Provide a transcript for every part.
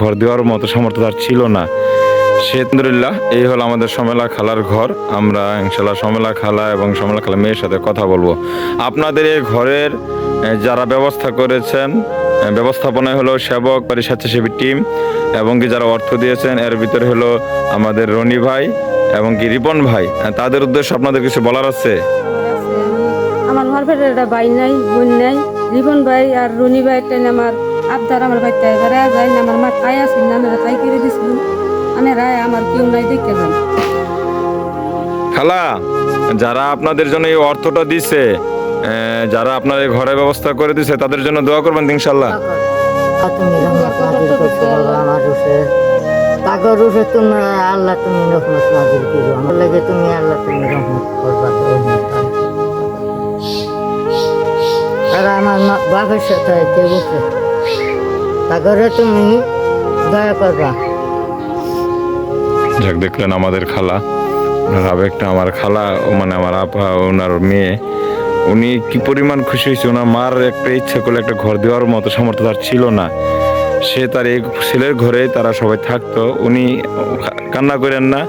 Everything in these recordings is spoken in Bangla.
ঘর দেওয়ার মতো সামর্থ্য তার ছিল না। সে এই হলো আমাদের সমেলা খালার ঘর। আমরা ইনশাল্লাহ সমেলা খালা এবং সমেলা খালা মেয়ের সাথে কথা বলব। আপনাদের এই ঘরের যারা ব্যবস্থা করেছেন ব্যবস্থাপনায় হলো সেবক, বাড়ির স্বেচ্ছাসেবী টিম, এবং কি যারা অর্থ দিয়েছেন, এর ভিতরে হলো আমাদের রনি ভাই এবং কি রিপন ভাই। তাদের উদ্দেশ্যে আপনাদের কিছু বলার আছে? আমার ভাই নাই, বোন নাই। রিপন ভাই আর রনি ভাই আমার আবদার আমার ভাই তাই বেড়া যায় না আমার মা তাই আসেন না আমরা তাই করে দিছিলাম আমি রায় আমার কেউ নাই দেখতে যান। খালা যারা আপনাদের জন্য এই অর্থটা দিছে যারা আপনার এই ঘরের ব্যবস্থা করে দিছে তাদের জন্য দোয়া করবেন ইনশাল্লাহ তুমি আল্লাহ তুমি রহমত নাজিল করো। আমার লাগে তুমি আল্লাহ তুমি রহমত করবা। আর আমার মা- বাপের সাথে তুমি দয়া করবা। যাক, দেখলেন আমাদের খালা। আবেগটা আমার খালা মানে আমার আপা, ওনার মেয়ে। উনি কি পরিমাণ খুশি হয়েছে, ওনার মার একটা ইচ্ছা করলে একটা ঘর দেওয়ার মতো সামর্থ্য তার ছিল না। সে তার এই ছেলের ঘরে তারা সবাই থাকতো। উনি কান্না করেন না।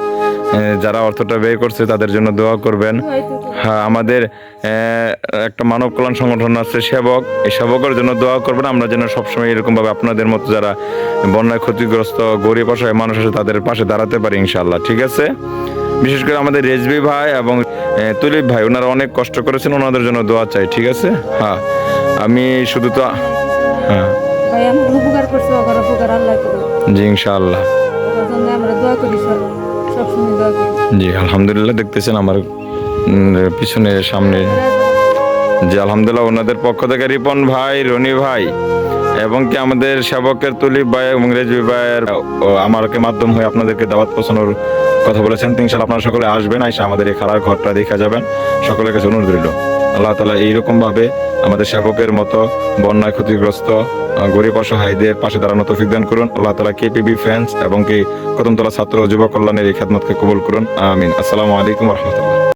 যারা অর্থটা ব্যয় করছে তাদের জন্য দোয়া করবেন। হ্যাঁ আমাদের একটা মানব কল্যাণ সংগঠন আছে সেবক। এই সেবকের জন্য দোয়া করবেন। আমরা যেন সবসময় এরকম ভাবে আপনাদের মতো যারা বন্যায় ক্ষতিগ্রস্ত গরিব অসহায় মানুষ আছে তাদের পাশে দাঁড়াতে পারি ইনশাল্লাহ ঠিক আছে? বিশেষ করে আমাদের রেজবি ভাই এবং তুলিপ ভাই ওনারা অনেক কষ্ট করেছেন ওনাদের জন্য দোয়া চাই ঠিক আছে? হ্যাঁ আমি শুধু তো হ্যাঁ। জি ইনশাআল্লাহ। জি, আলহামদুলিল্লাহ দেখতেছেন আমার পিছনে, সামনে। জি, আলহামদুলিল্লাহ, ওনাদের পক্ষ থেকে রিপন ভাই, রনি ভাই, এবং কি আমাদের সেবকের তুলিপ ভাই এবং রেজবি ভাইয়ের আমারকে মাধ্যম হয়ে আপনাদেরকে দাওয়াত পৌঁছানোর কথা বলেছেন। তিনশাল আপনারা সকলে আসবেন, আইসা আমাদের এই খেলার ঘরটা দেখা যাবেন। সকলের কাছে অনুরোধ রইল। আল্লাহ তালা এইরকম ভাবে আমাদের সেবকের মতো বন্যায় ক্ষতিগ্রস্ত গরিব অসহায়দের পাশে দাঁড়ানো তৌফিক দান করুন। আল্লাহ তালা কেপিবি ফ্যান্স এবং কি কদমতলা ছাত্র যুব কল্যাণের এই খেদমতকে কবুল করুন। আমিন। আসসালামু আলাইকুম রহমতুল্লাহ।